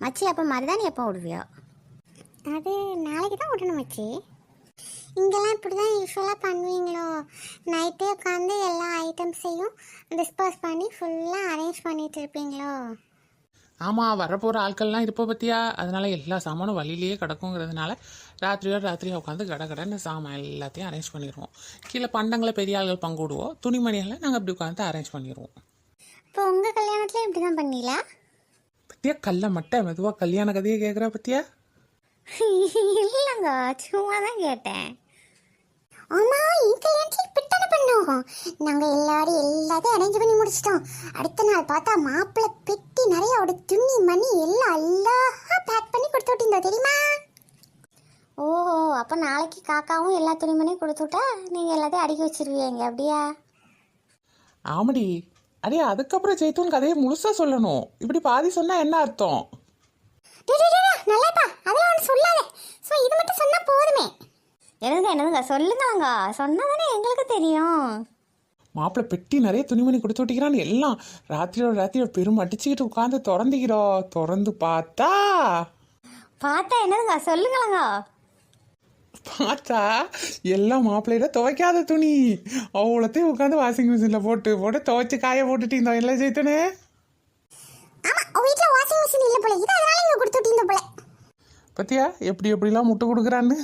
மச்சி அப்போ மருதாணி எப்போ விடுவியோ அது நாளைக்கு தான் விடணும் மச்சி. இங்கெல்லாம் இப்படி தான் யூஸ்வலாக பண்ணுவீங்களோ? நைட்டே உட்காந்து எல்லா ஐட்டம்ஸையும் டிஸ்போஸ் பண்ணி ஃபுல்லாக அரேஞ்ச் பண்ணிட்டு இருப்பீங்களோ? ஆமாம் வரப்போகிற ஆட்கள்லாம் இருப்ப பற்றியா அதனால எல்லா சாமானும் வழியிலேயே கிடக்குங்கிறதுனால ராத்திரியோட ராத்திரியாக உட்காந்து கட கடன்னு சாமான் எல்லாத்தையும் அரேஞ்ச் பண்ணிடுவோம் கீழே பண்டங்களை பெரிய ஆள்கள் பங்கு விடுவோம் துணிமணியெல்லாம் நாங்கள் இப்படி உட்காந்து அரேஞ்ச் பண்ணிடுவோம் இப்போ உங்கள் கல்யாணத்துலேயும் இப்படி தான் பண்ணீங்களா? பத்தியா? கல்ல மட்டை மெதுவாக கல்யாண கதையை கேட்குற பத்தியா? இல்லைங்க சும்மா தான் கேட்டேன். ஆமா என் கல்யாணத்துல இப்படித்தானே பண்ணோம்? நாங்க எல்லாரும் எல்லாத்தையும் அரேஞ்ச் பண்ணி முடிச்சிட்டோம். அடுத்த நாள் பார்த்தா மாப்பிள்ளை பெட்டி நிறைய அவட துணி மணி எல்லாம் அழகா பேக் பண்ணி கொடுத்து விட்டீங்க தெரியுமா? ஓஹோ அப்போ நாளைக்கு காக்காவும் எல்லா துணிமணியும் கொடுத்து விட்டா நீங்கள் எல்லாத்தையும் அடுக்கி வச்சிருவீங்க அப்படியா? ஆமாடி. அடே அதுக்கப்புறம் ஜெயித்தோன் கதையை முழுசாக சொல்லணும். இப்படி பாதி சொன்னால் என்ன அர்த்தம்? நல்லாப்பா அதெல்லாம் ஒன்று சொல்லாத. ஸோ இது மட்டும் சொன்னால் போதுமே. என்னதுங்க என்னதுங்க? சொல்லுங்களாங்க சொன்னால் தானே எங்களுக்கு தெரியும். மாப்பிள்ளை பெட்டி நிறைய துணிமணி கொடுத்து விட்டிக்கிறான்னு எல்லாம் ராத்திரியோட ராத்திரியோட பெரும் அடிச்சுக்கிட்டு உட்காந்து திறந்துக்கிறோம் திறந்து பார்த்தா? பார்த்தா என்னதுங்க? சொல்லுங்களாங்க. பார்த்தா எல்லாம் மாப்பிள்ளையிட துவைக்காத துணி. அவ்வளோத்தையும் உட்காந்து வாஷிங் மிஷினில் போட்டு போட்டு துவைச்சு காய போட்டுட்டு இருந்தோம் ஜெயித்தனே இல்ல போல. பத்தியா எப்படி எப்படிலாம் முட்டு கொடுக்குறான்னு?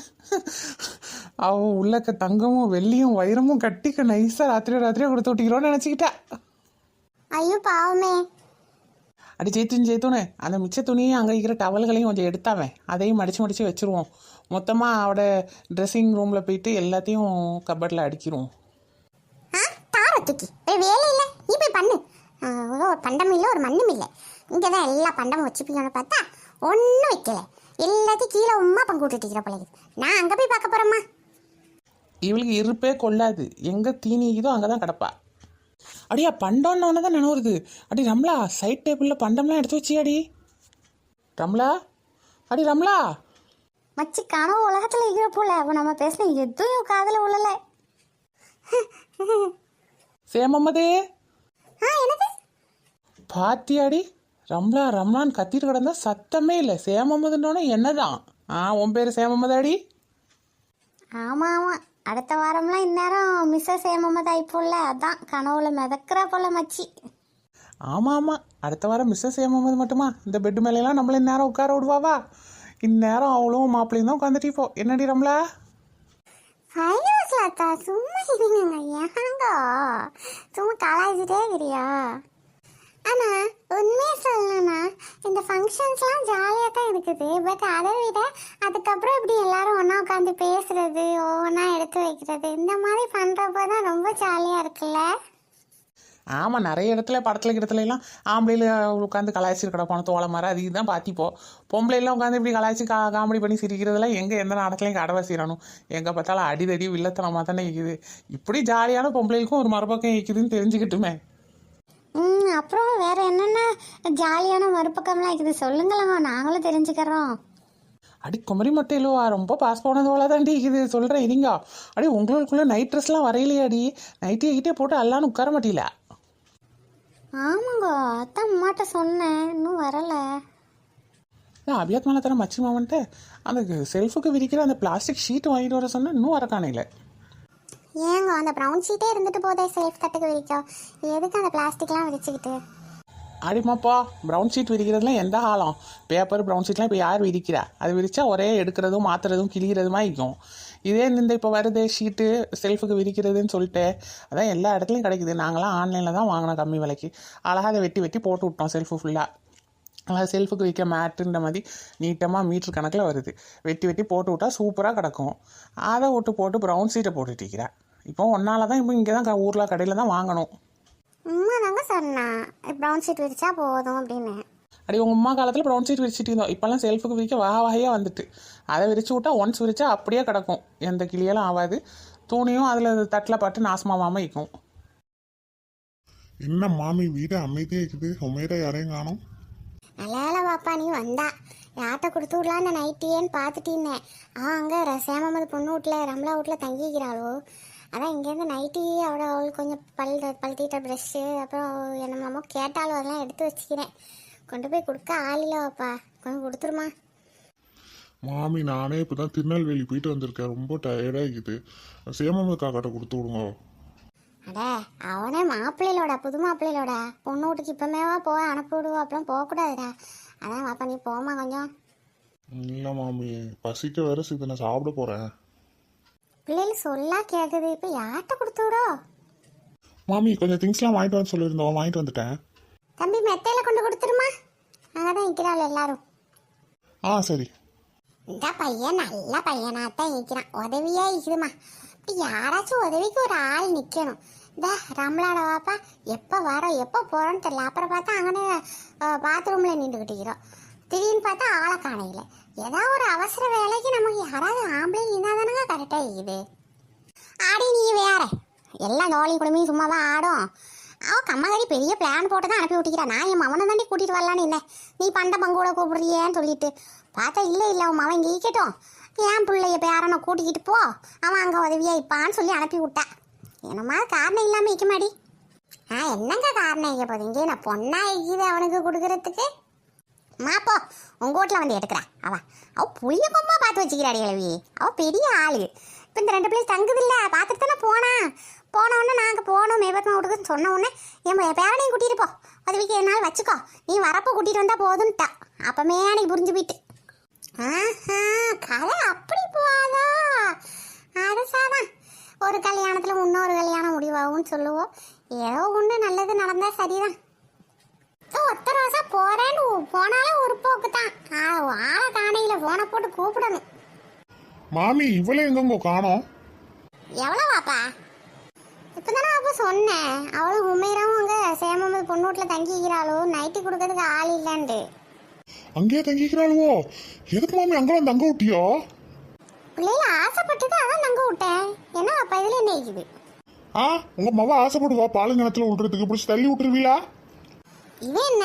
அவ உள்ளக்க தங்கமும் வெள்ளியும் வைரமும் கட்டிக்க நைஸாக ராத்திரியோ ராத்திரியோ கொடுத்து விட்டிக்கிறோன்னு நினச்சிக்கிட்டா. ஐயோ பாவமே. அடி ஜெயித்துன்னு ஜெயித்தோன்னு அந்த மிச்ச துணியும் அங்கே இருக்கிற டவல்களையும் கொஞ்சம் எடுத்தாவேன் அதையும் மடித்து மடித்து வச்சுருவோம். மொத்தமாக அவட ட்ரெஸ்ஸிங் ரூமில் போயிட்டு எல்லாத்தையும் கபட்டில் அடிக்கிருவோம். ஆ? தார தூக்கி. போய் வேலை இல்ல. நீ போய் பண்ணு. ஒரு பண்டமும் இல்ல ஒரு மண்ணும் இல்ல. இங்க தான் எல்லா பண்டமும் வச்சுப்பீங்கன்னு பார்த்தா ஒன்றும் வைக்கல. எல்லாத்தையும் கீழே உமா பங்கு விட்டுட்டு போல இருக்குது. நான் அங்க போய் பார்க்க போறேம்மா. இவளுக்கு இருப்பே கொள்ளாது. எங்கே தீனிக்குதோ அங்கே தான் கிடப்பா. அடியா பண்டம்னு தான் நினைவுறுது. அடி ரம்லா சைட் டேபிளில் பண்டம்லாம் எடுத்து வச்சியாடி. ரம்லா? அடி ரம்லா? மச்சி கனவு உலகத்துல இருக்கிற போல. அவ நம்ம பேசின எதுவும் காதுல உழல சேமம்மதே பாத்தியாடி. ரம்லா ரம்லான்னு கத்திட்டு கிடந்தா சத்தமே இல்லை. சேமம்மதுன்னொன்னே என்னதான்? ஆ உன் பேர் சேமம்மதாடி ஆமா ஆமா. அடுத்த வாரம்லாம் இந்நேரம் மிஸ்ஸஸ் ஏமமதா இப்போல்ல அதான் கனவுல மிதக்கிறா போல மச்சி. ஆமாம் ஆமாம் அடுத்த வாரம் மிஸ்ஸஸ் சேமம்மது மட்டுமா? இந்த பெட்டு மேலையெல்லாம் நம்மள இந்நேரம் உட்கார விடுவாவா? இந்நேரம் அவளும் மாப்பிள்ளையும் தான் உட்காந்துட்டு இப்போ. என்னடி ரம்லா? ஃபைனல்ஸ்லாத்தா சும்மா இருங்க ஏங்க? சும்மா கலாய்ச்சிட்டே இருக்கிறியா? ஆனா உண்மையை சொல்லணும்னா இந்த ஃபங்க்ஷன்ஸ்லாம் ஜாலியாக தான் இருக்குது. பட் அதை விட அதுக்கப்புறம் இப்படி எல்லாரும் ஒன்றா உட்காந்து பேசுறது ஒவ்வொன்றா எடுத்து வைக்கிறது இந்த மாதிரி பண்ணுறப்ப தான் ரொம்ப ஜாலியாக இருக்குல்ல? ஆமாம் நிறைய இடத்துல படத்துல கிடத்துல எல்லாம் ஆம்பளையில உட்காந்து கலாய்ச்சிட்டு கிடப்பான தோலை மாதிரி. அது இதுதான் பார்த்திப்போம் பொம்பளைலாம் உட்காந்து இப்படி கலாய்ச்சி கா காமெடி பண்ணி சிரிக்கிறதெல்லாம் எங்கே எந்த நாடகத்துலையும் கடவை செய்யணும் எங்கே பார்த்தாலும் அடிதடி வில்லத்தனமாக தானே இருக்குது. இப்படி ஜாலியான பொம்பளைகளுக்கும் ஒரு மறுபக்கம் இருக்குதுன்னு தெரிஞ்சுக்கிட்டுமே. அப்புறம் வேற என்னென்ன ஜாலியான மறுபக்கம்லாம் இருக்குது? சொல்லுங்களேங்க நாங்களும் தெரிஞ்சுக்கிறோம். அடி குமரி மட்டும் இல்லைவா? ரொம்ப பாஸ் போனதோல தாண்டி இது சொல்கிறேன் இருங்க. அடி உங்களுக்குள்ள நைட் ட்ரெஸ்லாம் வரையிலையாடி நைட்டே கிட்டே போட்டு அல்லான்னு உட்கார மாட்டீல ஆமாங்க அதான் அம்மாட்ட சொன்னேன் இன்னும் வரல. அபியாத் மேலே தர மச்சி மாமன்ட்டு அந்த செல்ஃபுக்கு விரிக்கிற அந்த பிளாஸ்டிக் ஷீட் வாங்கிட்டு வர சொன்னா இன்னும் வர காணையில் ஏங்க அந்த ப்ரௌன் ஷீட்டே இருந்துட்டு போதே செல்ஃப் தட்டுக்கு விரிக்கும் எதுக்கு அந்த பிளாஸ்டிக்லாம் விரிச்சுக்கிட்டு? அடிமாப்பா ப்ரௌன் ஷீட் விரிக்கிறதுலாம் எந்த காலம் பேப்பர் ப்ரௌன் ஷீட்லாம் இப்போ யார் விரிக்கிறா? அது விரிச்சா ஒரே எடுக்கிறதும் மாற்றுறதும் கிழிகிறதுமா இருக்கும். இதே இந்த இப்போ வருது ஷீட்டு செல்ஃபுக்கு விரிக்கிறதுன்னு சொல்லிட்டு அதான் எல்லா இடத்துலையும் கிடைக்குது. நாங்களாம் ஆன்லைனில் தான் வாங்கினோம் கம்மி விலைக்கு. அழகாக அதை வெட்டி வெட்டி போட்டு விட்டோம் செல்ஃபு ஃபுல்லாக அதாவது செல்ஃபுக்கு விற்க மேட்டுன்ற மாதிரி நீட்டமாக மீட்ரு கணக்கில் வருது. வெட்டி வெட்டி போட்டு விட்டா சூப்பராக கிடக்கும். அதை விட்டு போட்டு ப்ரௌன் சீட்டை போட்டுட்டிருக்கிறேன் இப்போ ஒன்றால் தான் இப்போ இங்கே தான் ஊரில் கடையில் தான் வாங்கணும். அம்மா தாங்க சொன்னா. ப்ரௌன் சீட் விரிச்சா போதும் அப்படின்னு. அடி உங்கள் அம்மா காலத்தில் ப்ரௌன் ஷீட் விரிச்சிட்டு இருந்தோம். இப்போல்லாம் செல்ஃபுக்கு விரிக்க வகை வகையாக வந்துட்டு. அதை விரிச்சு விட்டா ஒன்ஸ் விரிச்சா அப்படியே கிடக்கும். எந்த கிளியெல்லாம் ஆகாது துணியும் அதில் தட்டில் பட்டு நாசமாகாமல் இருக்கும். என்ன மாமி வீடு அமைதியா இருக்குது. உமேரா யாரையும் காணும்? நல்ல பாப்பா நீ வந்தா. யார்கிட்ட கொடுத்து விடலான்னு நைட்டியேன்னு பார்த்துட்டு இருந்தேன். ஆ அங்கே சேமமது பொண்ணு வீட்டில் ரம்லா வீட்டில் தங்கிக்கிறாளோ அதான் இங்கேருந்து நைட்டி அவட அவளுக்கு கொஞ்சம் பல் பல் தீட்ட ப்ரெஷ்ஷு அப்புறம் என்னமோ கேட்டாலும் அதெல்லாம் எடுத்து வச்சுக்கிறேன். கொண்டு போய் கொடுக்க ஆள் இல்லை பாப்பா. கொஞ்சம் கொடுத்துருமா. மாமி நானே இப்போ தான் திருநெல்வேலி போயிட்டு வந்திருக்கேன். ரொம்ப டயர்டாகிக்குது சேமமுக்கா கிட்ட கொடுத்து விடுங்க. அட அவனே மாப்பிள்ளையிலோட புது மாப்பிள்ளையிலோட. பொண்ணு வீட்டுக்கு இப்பமேவா போய் அனுப்பி விடுவோம் அப்புறம் போகக்கூடாதுடா. அதான் வாப்பா நீ போமா கொஞ்சம். இல்லை மாமி பசிக்க வேற சித்த நான் சாப்பிட போகிறேன் பிள்ளைகள் சொல்லா கேட்குது இப்போ யார்கிட்ட கொடுத்து விடோ? மாமி கொஞ்சம் திங்ஸ்லாம் வாங்கிட்டு வந்து சொல்லியிருந்தோம். வாங்கிட்டு வந்துட்டேன். தம்பி மெத்தையில கொண்டு கொடுத்துருமா? அங்கே தான் நிற்கிறாள் எல்லாரும். ஆ சரி. இந்த பையன் நல்ல பையனா தான் இருக்கிறான் உதவியா இருக்குதுமா இப்படி யாராச்சும் உதவிக்கு ஒரு ஆள் நிக்கணும். இந்த ரம்லாட வாப்பா எப்போ வரோம் எப்போ போறோம்னு தெரியல. அப்புறம் பார்த்தா அங்கே பாத்ரூம்ல நின்றுக்கிட்டு இருக்கிறோம் திடீர்னு பார்த்தா ஆளை காணையில ஏதாவது ஒரு அவசர வேலைக்கு நமக்கு யாராவது ஆம்பளை இருந்தா தானங்க கரெக்டாக இருக்குது. ஆடி நீ வேற. எல்லா நோலி குடுமையும் சும்மாவா ஆடும். அவ கம்மகடி பெரிய பிளான் போட்டு தான் அனுப்பி விட்டுக்கிறா. நான் என் மவனை தாண்டி கூட்டிகிட்டு வரலான்னு இல்லை. நீ பண்ட பங்கூட கூப்பிடுறியேன்னு சொல்லிட்டு. பார்த்தா இல்லை இல்லை அவன் மவன் இங்கே ஈக்கட்டும் என் பிள்ளைய பேரனை கூட்டிக்கிட்டு போ. அவன் அங்கே உதவியா இப்பான்னு சொல்லி அனுப்பி விட்டேன் என்னம்மா காரணம் இல்லாமல் வைக்க மாடி. ஆ என்னங்க காரணம் வைக்க போதுங்க நான் பொண்ணா இருக்குது அவனுக்கு கொடுக்கறதுக்கு? மாப்போ உங்கள் உங்க வீட்டில் வந்து எடுக்கிறா அவ அவ புளிய பொம்மா பார்த்து வச்சுக்கிறாடி கிழவி. அவள் பெரிய ஆளு. இப்போ இந்த ரெண்டு பிள்ளைங்க தங்குதில்ல பார்த்துட்டு தானே போனா? போன உடனே நாங்கள் போனோம் மேபத்மா வீட்டுக்கு சொன்ன உடனே என் பேரனையும் கூட்டிட்டு போ. உதவிக்கு என்னால் வச்சுக்கோ. நீ வரப்போ கூட்டிட்டு வந்தா போதும்ட்டா. அப்பமே எனக்கு புரிஞ்சு போயிட்டு. ஆஹா கதை அப்படி போதா அது சாதான். ஒரு கல்யாணத்தில் இன்னொரு கல்யாணம் முடிவாகும்னு சொல்லுவோம் ஏதோ ஒன்று நல்லது நடந்தா சரிதான். ஒத்த ரோசா போறேன்னு போனாலும் ஒரு போக்கு தான் ஆளை காணையில போனை போட்டு கூப்பிடணும். மாமி இவ்வளோ எங்கங்க காணோம்? எவ்வளோ வாப்பா இப்போதானே அப்போ சொன்னேன். அவளும் உண்மையிறாவும் அங்கே சேமம்பது பொண்ணு வீட்டில் தங்கிக்கிறாளோ நைட்டு கொடுக்கறதுக்கு ஆள் இல்லைன்ட்டு. அங்கேயே தங்கிக்கிறாளுவோ எதுக்கு மாமி அங்கே வந்து அங்கே விட்டியோ பிள்ளைல ஆசைப்பட்டது அதான் தங்க விட்டேன் என்ன வாப்பா இதில் என்ன இருக்குது? ஆ உங்கள் மவ ஆசைப்படுவா பாலுங்கணத்தில் விட்றதுக்கு பிடிச்சி தள்ளி விட்டுருவீங்களா இவன் என்ன?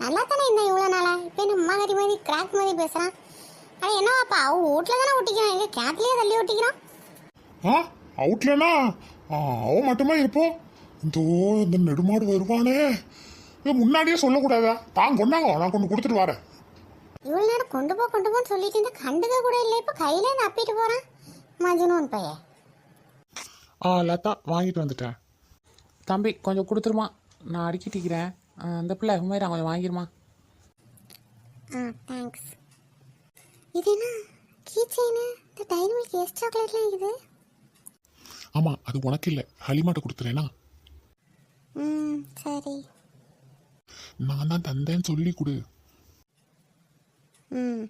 நல்லா தானே இருந்தான் இவ்வளோ நாளா? இப்போ என்ன கறி மாதிரி கிராக் மாதிரி பேசுகிறான் அது என்னவாப்பா அவன் வீட்டில் தானே ஒட்டிக்கிறான் எங்கள் கேட்லேயே தள்ளி ஒட்டிக்கிறான் ஆ அவுட்லனா அவன் மட்டுமா இருப்போம் இந்த இந்த நெடுமாடு வருவானே. முன்னாடியே சொல்லக்கூடாதா? தான் கொண்டாங்க நான் கொண்டு கொடுத்துட்டு வரேன். இவ்வளோ நேரம் கொண்டு போ கொண்டு போன்னு சொல்லிட்டு இருந்தா கண்டுக்க கூட இல்லை. இப்போ கையில நப்பிட்டு போகிறான் மஜ்னூன் பையன் ஆ லதா வாங்கிட்டு வந்துட்டேன். தம்பி கொஞ்சம் கொடுத்துருமா? நான் அடிக்கிட்டிக்கிறேன் அந்த பிள்ளை உண்மையா கொஞ்சம் வாங்கிருமா? ஆ தேங்க்ஸ் இது என்ன? Key chain? இந்த டைரி மில்க் எஸ் சாக்லேட்லாம் இது? ஆமாம் அது உனக்கு இல்லை. ஹலிமாட்ட கொடுத்துறேனா? ம் சரி. நான் தான் தந்தேன்னு சொல்லி கொடு. ம்.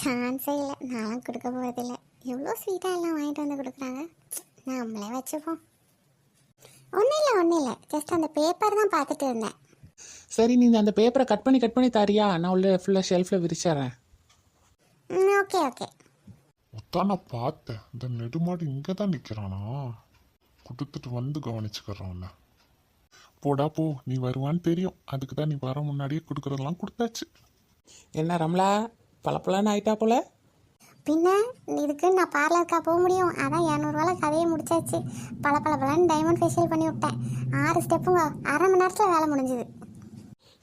சான்ஸே இல்லை. நான் கொடுக்க போகிறதில்ல எவ்வளோ ஸ்வீட்டாக எல்லாம் வாங்கிட்டு வந்து கொடுக்குறாங்க? நம்மளே வச்சுப்போம். ஒன்றும் இல்லை ஒன்றும் இல்லை. ஜஸ்ட் அந்த பேப்பர் தான் பார்த்துட்டு இருந்தேன். சரி நீ அந்த பேப்பரை கட் பண்ணி கட் பண்ணி தாரியா? நான் உள்ள ஃபுல்லாக ஷெல்ஃபில் விரிச்சிடுறேன். ம் ஓகே ஓகே அதான் நான் பார்த்தேன் இந்த நெடுமாடு இங்கே தான் நிற்கிறானா கொடுத்துட்டு வந்து கவனிச்சுக்கிறோம் போடா போ. நீ வருவான்னு தெரியும். அதுக்கு தான் நீ வர முன்னாடியே கொடுக்குறதெல்லாம் கொடுத்தாச்சு. என்ன ரம்லா? பளபளன்னு ஆயிட்டா போல? பின்ன இதுக்கு நான் பார்லருக்கா போக முடியும். அதான் இரநூறுவால கதையை முடிச்சாச்சு. பல பல பலன்னு டைமண்ட் ஃபேஷியல் பண்ணி விட்டேன். ஆறு ஸ்டெப்புங்க அரை மணி நேரத்தில் வேலை முடிஞ்சுது.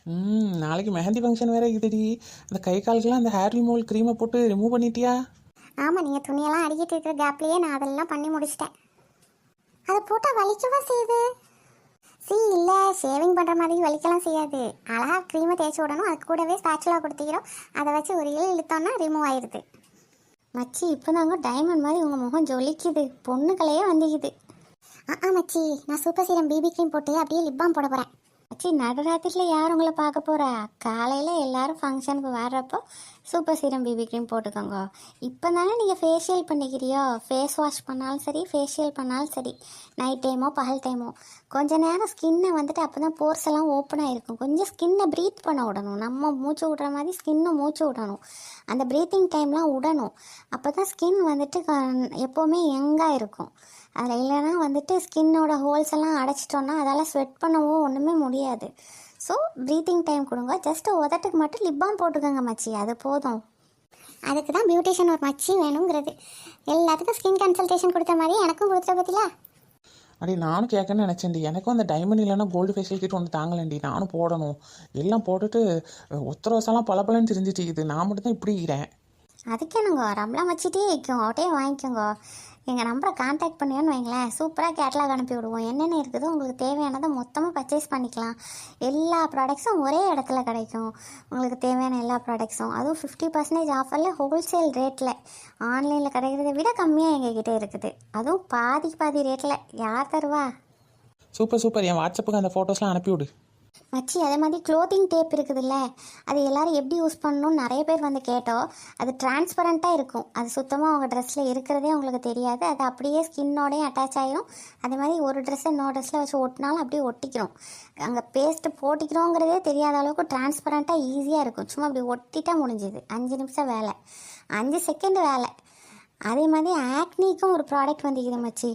ம் நாளைக்கு மெஹந்தி ஃபங்க்ஷன் வேற இருக்குதுடி. அந்த கை காலுக்கெல்லாம் அந்த ஹேர் ரிமூவல் க்ரீமை போட்டு ரிமூவ் பண்ணிட்டியா? ஆமாம் நீங்கள் துணியெல்லாம் அடிக்கிட்டு இருக்கிற கேப்லேயே நான் அதெல்லாம் பண்ணி முடிச்சிட்டேன். அதை போட்டால் வலிக்கவா செய்யுது? சி இல்லை ஷேவிங் பண்ணுற மாதிரி வலிக்கலாம் செய்யாது. அழகாக க்ரீமை தேய்ச்சி விடணும். அது கூடவே ஸ்பேச்சுலாக கொடுத்துக்கிறோம். அதை வச்சு ஒரு இழு இழுத்தோன்னா ரிமூவ் ஆயிடுது. மச்சி இப்போ தாங்க டைமண்ட் மாதிரி உங்கள் முகம் ஜொலிக்குது. பொண்ணுகளையே வந்துக்குது. ஆ ஆ மச்சி நான் சூப்பர் சீரம் பிபி க்ரீம் போட்டு அப்படியே லிப்பாம் போட போகிறேன் மச்சி நடுராத்திரியில் யார் உங்களை பார்க்க போகிறா காலையில் எல்லாரும் ஃபங்க்ஷனுக்கு வர்றப்போ சூப்பர் சீரம் பிபி க்ரீம் போட்டுக்கோங்க. இப்போ தானே நீங்கள் ஃபேஷியல் பண்ணிக்கிறியோ? ஃபேஸ் வாஷ் பண்ணாலும் சரி ஃபேஷியல் பண்ணாலும் சரி. நைட் டைமோ பகல் டைமோ கொஞ்ச நேரம் ஸ்கின்னை வந்துட்டு அப்போ தான் போர்ஸ் எல்லாம் ஓப்பனாக இருக்கும் கொஞ்சம் ஸ்கின்னை ப்ரீத் பண்ண விடணும். நம்ம மூச்சு விடுற மாதிரி ஸ்கின்னை மூச்சு விடணும். அந்த ப்ரீத்திங் டைம்லாம் விடணும். அப்போ தான் ஸ்கின் வந்துட்டு க- எப்போவுமே யங்காக இருக்கும். அதில் இல்லைன்னா வந்துட்டு ஸ்கின்னோட ஹோல்ஸ் எல்லாம் அடைச்சிட்டோன்னா அதால் ஸ்வெட் பண்ணவோ ஒன்றுமே முடியாது. ஸோ ப்ரீத்திங் டைம் கொடுங்க. ஜஸ்ட் உதட்டுக்கு மட்டும் லிப் பாம் போட்டுக்கோங்க மச்சி. அது போதும். அதுக்கு தான் பியூட்டிஷியன் ஒரு மச்சி வேணுங்கிறது. எல்லாத்துக்கும் ஸ்கின் கன்சல்டேஷன் கொடுத்த மாதிரி எனக்கும் கொடுத்த பத்தியா? அடி நானும் கேட்கன்னு நினச்சேன்டி எனக்கும் அந்த டைமண்ட் இல்லைன்னா கோல்டு ஃபேஷியல் கிட் ஒன்று தாங்கலேண்டி நானும் போடணும். எல்லாம் போட்டுட்டு ஒத்தர வருஷம்லாம் பளபளன்னு தெரிஞ்சிட்டு இது நான் மட்டும் தான் இப்படி இருக்கிறேன் அதுக்கு என்னங்க? ரம்லாம் வச்சுட்டே வைக்கும். அவட்டே வாங்கிக்கோங்க. எங்கள் நம்பரை காண்டாக்ட் பண்ணியோன்னு வைங்களேன். சூப்பராக கேட்லாக் அனுப்பி விடுவோம் என்னென்ன இருக்குதோ உங்களுக்கு தேவையானதை மொத்தமாக பர்ச்சேஸ் பண்ணிக்கலாம். எல்லா ப்ராடக்ட்ஸும் ஒரே இடத்துல கிடைக்கும். உங்களுக்கு தேவையான எல்லா ப்ராடக்ட்ஸும் அதுவும் ஃபிஃப்டி பர்சன்டேஜ் ஆஃபரில் ஹோல்சேல் ரேட்டில் ஆன்லைனில் கிடைக்கிறத விட கம்மியாக எங்ககிட்ட இருக்குது. அதுவும் பாதி பாதி ரேட்டில் யார் தருவா? சூப்பர் சூப்பர் என் வாட்ஸ்அப்புக்கு அந்த ஃபோட்டோஸ்லாம் அனுப்பி விடு மச்சி அதே மாதிரி க்ளோத்திங் டேப் இருக்குதுல்ல அது எல்லாரும் எப்படி யூஸ் பண்ணணும்னு நிறைய பேர் வந்து கேட்டோம். அது டிரான்ஸ்பரண்ட்டாக இருக்கும். அது சுத்தமாக உங்கள் ட்ரெஸ்ஸில் இருக்கிறதே உங்களுக்கு தெரியாது. அது அப்படியே ஸ்கின்னோடையும் அட்டாச் ஆகிரும் அதே மாதிரி ஒரு ட்ரெஸ்ஸை இன்னொரு ட்ரெஸ்ஸில் வச்சு ஒட்டினாலும் அப்படியே ஒட்டிக்கிறோம். அங்கே பேஸ்ட்டு போட்டிக்கிறோங்கிறதே தெரியாத அளவுக்கு டிரான்ஸ்பரண்ட்டாக ஈஸியாக இருக்கும். சும்மா அப்படி ஒட்டிட்டா முடிஞ்சுது. அஞ்சு நிமிஷம் வேலை. அஞ்சு செகண்ட் வேலை. அதே மாதிரி ஆக்னிக்கும் ஒரு ப்ராடக்ட் வந்துக்குது மச்சி.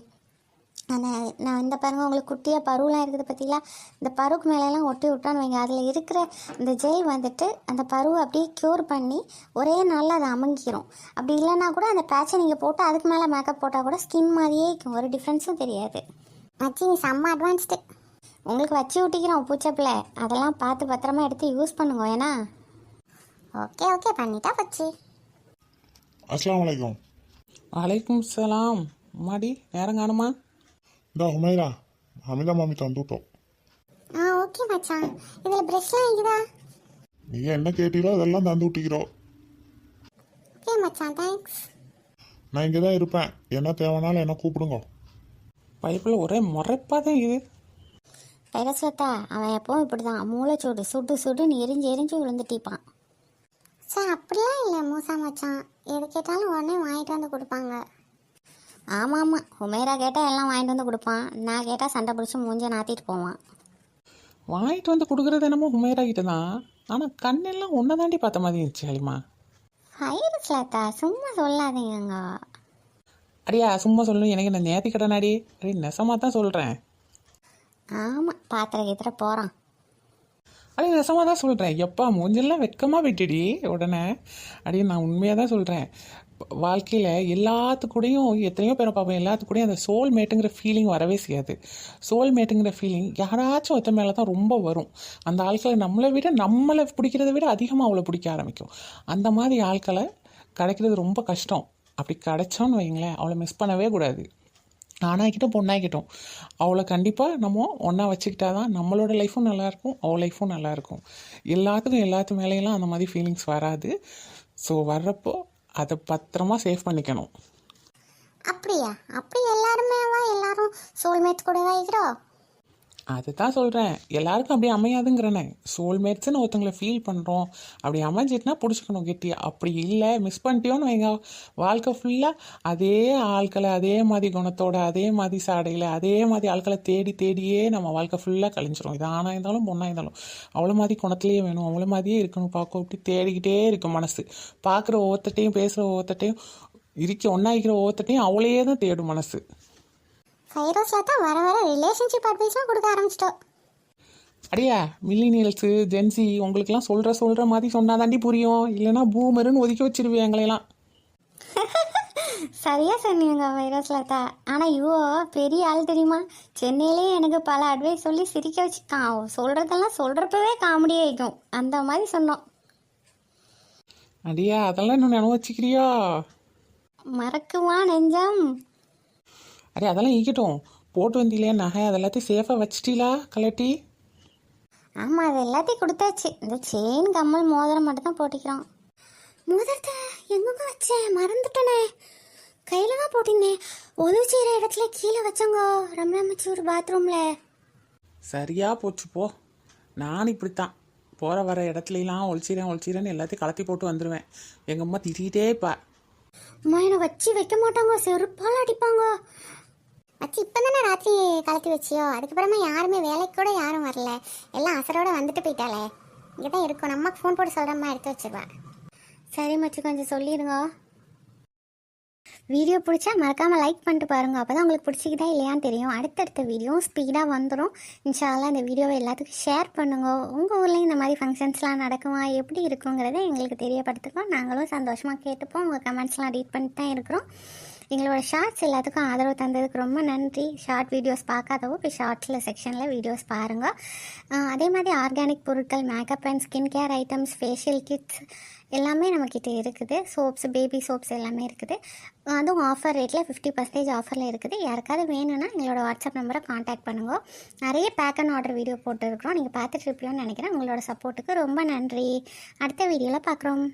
அந்த நான் இந்த பாருங்க உங்களுக்கு குட்டியாக பருவெலாம் இருக்குது பார்த்தீங்களா? இந்த பருவுக்கு மேலெல்லாம் ஒட்டி விட்டான்னு வைங்க. அதில் இருக்கிற இந்த ஜெல் வந்துட்டு அந்த பருவை அப்படியே க்யூர் பண்ணி ஒரே நாளில் அதை அமுங்கிரும். அப்படி இல்லைன்னா கூட அந்த பேட்சை நீங்கள் போட்டு அதுக்கு மேலே மேக்கப் போட்டால் கூட ஸ்கின் மாதிரியே இருக்கும். ஒரு டிஃப்ரென்ஸும் தெரியாது. மச்சி நீ செம்ம அட்வான்ஸ்டு உங்களுக்கு வச்சு விட்டிக்கிறோம் பூச்சப்பில் அதெல்லாம் பார்த்து பத்திரமா எடுத்து யூஸ் பண்ணுங்க ஏன்னா ஓகே ஓகே பண்ணிட்டா வச்சு அஸ்ஸலாமு அலைக்கும். வலைக்கும் சலாம். மாடி நேரம் காணுமா? இந்த ஹுமைரா அமிதா மாமி தந்து விட்டோம் ஆ ஓகே மச்சான். இதில் ப்ரெஷ்லாம் இருக்குதா? நீ என்ன கேட்டீங்களோ அதெல்லாம் தந்து விட்டிக்கிறோம் ஓகே மச்சான் தேங்க்ஸ் நான் இங்கே தான் இருப்பேன். என்ன தேவைனாலும் என்ன கூப்பிடுங்க. பைப்பில் ஒரே முறைப்பாக தான் இது கைலஸ்வத்தா அவன் எப்பவும் இப்படி தான் மூளைச்சூடு சுடு சுடுன்னு எரிஞ்சு எரிஞ்சு விழுந்துட்டிப்பான் சார் அப்படிலாம் இல்லை மூசா மச்சான். எது கேட்டாலும் உடனே வாங்கிட்டு வந்து கொடுப்பாங்க. ஆமாம் ஆமாம் உமேரா கேட்டால் எல்லாம் வாங்கிட்டு வந்து கொடுப்பான். நான் கேட்டால் சண்டை பிடிச்சி மூஞ்ச நாத்திட்டு போவான். வாங்கிட்டு வந்து கொடுக்குறது என்னமோ உமேரா கிட்ட தான். ஆனால் கண்ணெல்லாம் ஒன்றை தாண்டி பார்த்த மாதிரி இருந்துச்சு ஹலிமா ஃபைரஸ்லத்தா சும்மா சொல்லாதீங்கங்க. அடியா சும்மா சொல்லணும். எனக்கு நான் நேத்தி கடனாடி? அடி நெசமாக தான் சொல்கிறேன் ஆமாம் பாத்திர கீத்திர போகிறான் அடி நெசமாக தான் சொல்கிறேன் எப்பா மூஞ்செல்லாம் வெட்கமாக விட்டுடி உடனே. அடி நான் உண்மையாக தான் சொல்கிறேன் வாழ்க்கையில் எல்லாத்துக்கூடையும் எத்தனையோ பேரை பார்ப்போம் எல்லாத்துக்கூடையும் அந்த சோல் மேட்டுங்கிற ஃபீலிங் வரவே செய்யாது. சோல் மேட்டுங்கிற ஃபீலிங் யாராச்சும் ஒருத்த மேலே தான் ரொம்ப வரும். அந்த ஆட்களை நம்மளை விட நம்மளை பிடிக்கிறத விட அதிகமாக அவளை பிடிக்க ஆரம்பிக்கும். அந்த மாதிரி ஆட்களை கிடைக்கிறது ரொம்ப கஷ்டம். அப்படி கிடைச்சோன்னு வைங்களேன் அவளை மிஸ் பண்ணவே கூடாது. ஆணாக்கிட்டும் பொண்ணாகிட்டோம் அவளை கண்டிப்பாக நம்ம ஒன்றா வச்சுக்கிட்டா தான் நம்மளோட லைஃப்பும் நல்லாயிருக்கும் அவள் லைஃப்பும் நல்லாயிருக்கும். எல்லாத்துக்கும் எல்லாத்து மேலேயெல்லாம் அந்த மாதிரி ஃபீலிங்ஸ் வராது. ஸோ வர்றப்போ அதை பத்திரமா சேவ் பண்ணிக்கணும். அப்படியா? அப்படி எல்லாருமே எல்லாரும் சோல்மேட் கூட வைக்கிறோம் அதுதான் சொல்கிறேன் எல்லாருக்கும் அப்படியே அமையாதுங்கிறனே. சோல்மேட்ஸ்னு ஒருத்தங்களை ஃபீல் பண்ணுறோம் அப்படி அமைஞ்சிட்டுனா பிடிச்சிக்கணும் கெட்டியா அப்படி இல்லை மிஸ் பண்ணிட்டியோன்னு வைங்க. வாழ்க்கை ஃபுல்லாக அதே ஆட்களை அதே மாதிரி குணத்தோட அதே மாதிரி சாடையில் அதே மாதிரி ஆட்களை தேடி தேடியே நம்ம வாழ்க்கை ஃபுல்லாக கழிஞ்சிரும். இது ஆணாக இருந்தாலும் பொண்ணாக இருந்தாலும். அவ்வளோ மாதிரி குணத்துலேயே வேணும். அவ்வளோ மாதிரியே இருக்கணும். பார்க்க அப்படி தேடிக்கிட்டே இருக்கும் மனசு. பார்க்குற ஒவ்வொருத்தட்டையும் பேசுகிற ஒவ்வொருத்தட்டையும் இருக்க ஒன்றா இருக்கிற ஒவ்வொருத்தட்டையும் அவளையே தான் தேடும் மனசு. ஃபைரோஸில் தான் வர வர ரிலேஷன்ஷிப் அட்வைஸ்லாம் கொடுக்க ஆரம்பிச்சிட்டோம். அடியா மில்லினியல்ஸு ஜென்சி உங்களுக்கெல்லாம் சொல்கிற சொல்கிற மாதிரி சொன்னாதாண்டி புரியும். இல்லைன்னா பூமருன்னு ஒதுக்கி வச்சிருவேன் எங்களையெல்லாம். சரியா சொன்னீங்க வைரஸ்லதா ஆனால் இவோ பெரிய ஆள் தெரியுமா? சென்னையிலேயே எனக்கு பல அட்வைஸ் சொல்லி சிரிக்க வச்சுக்கான் சொல்கிறதெல்லாம் சொல்கிறப்பவே காமெடியாக இருக்கும் அந்த மாதிரி சொன்னோம். அடியா அதெல்லாம் இன்னும் நினைவு வச்சுக்கிறியா? மறக்குமா நெஞ்சம்? அடி அதெல்லாம் ஈக்கட்டும் போட்டு வந்தீங்களே நகை அதெல்லாத்தையும் சேஃபாக வச்சிட்டீங்களா கலட்டி? ஆமாம் அது எல்லாத்தையும் கொடுத்தாச்சு. இந்த செயின் கம்மல் மோதிரம் மட்டும் தான் போட்டிக்கிறோம். மோதிரத்தை எங்கங்க வச்சேன்? மறந்துட்டனே. கையில் தான் போட்டிருந்தேன். உதவி செய்கிற இடத்துல கீழே வச்சோங்க. ரம்ராமச்சூர் பாத்ரூமில் சரியா போச்சு போ. நான் இப்படித்தான். போகிற வர இடத்துலலாம் ஒழிச்சிறேன் ஒழிச்சிறேன்னு எல்லாத்தையும் கலத்தி போட்டு வந்துடுவேன் எங்கள் அம்மா திட்டிகிட்டே இருப்பா. அம்மா என்னை வச்சு வைக்க மாட்டாங்க. செருப்பால் அடிப்பாங்க. வச்சு இப்போ தானே ராத்திரி கலத்தி வச்சியோ? அதுக்கப்புறமா யாருமே வேலைக்கு கூட யாரும் வரல. எல்லாம் அசரோட வந்துட்டு போயிட்டாலே இங்கே தான் இருக்கும். நம்ம ஃபோன் போட்டு சொல்கிறம்மா எடுத்து வச்சிருவா. சரி மச்சு கொஞ்சம் சொல்லிடுங்க. வீடியோ பிடிச்சா மறக்காமல் லைக் பண்ணிட்டு பாருங்கள் அப்போ தான் உங்களுக்கு பிடிச்சிக்கிதா இல்லையான்னு தெரியும். அடுத்தடுத்த வீடியோ ஸ்பீடாக வந்துடும் இன்ஷால்லாம் இந்த வீடியோவை எல்லாத்துக்கும் ஷேர் பண்ணுங்க. உங்கள் ஊர்லேயும் இந்த மாதிரி ஃபங்க்ஷன்ஸ்லாம் நடக்குமா? எப்படி இருக்குங்கிறத எங்களுக்கு தெரியப்படுத்துக்கோ. நாங்களும் சந்தோஷமாக கேட்டுப்போம். உங்கள் கமெண்ட்ஸ்லாம் ரீட் பண்ணிட்டு தான் இருக்கிறோம். எங்களோட ஷார்ட்ஸ் எல்லாத்துக்கும் ஆதரவு தந்ததுக்கு ரொம்ப நன்றி. ஷார்ட் வீடியோஸ் பார்க்காதவோ இப்போ ஷார்ட்ஸில் செக்ஷனில் வீடியோஸ் பாருங்கள் அதே மாதிரி ஆர்கானிக் பொருட்கள் makeup and skin care items facial kits எல்லாமே நம்மக்கிட்ட இருக்குது. சோப்ஸ் பேபி சோப்ஸ் எல்லாமே இருக்குது. அதுவும் ஆஃபர் ரேட்டில் ஃபிஃப்டி பர்சன்டேஜ் ஆஃபரில் இருக்குது. யாருக்காவது வேணும்னா எங்களோட வாட்ஸ்அப் நம்பரை காண்டாக்ட் பண்ணுங்க. நிறைய பேக் அண்ட் ஆர்டர் வீடியோ போட்டுருக்குறோம். நீங்கள் பார்த்துட்டு இருப்பீங்கன்னு நினைக்கிறேன். உங்களோட சப்போர்ட்டுக்கு ரொம்ப நன்றி. அடுத்த வீடியோவில் பார்க்குறோம்.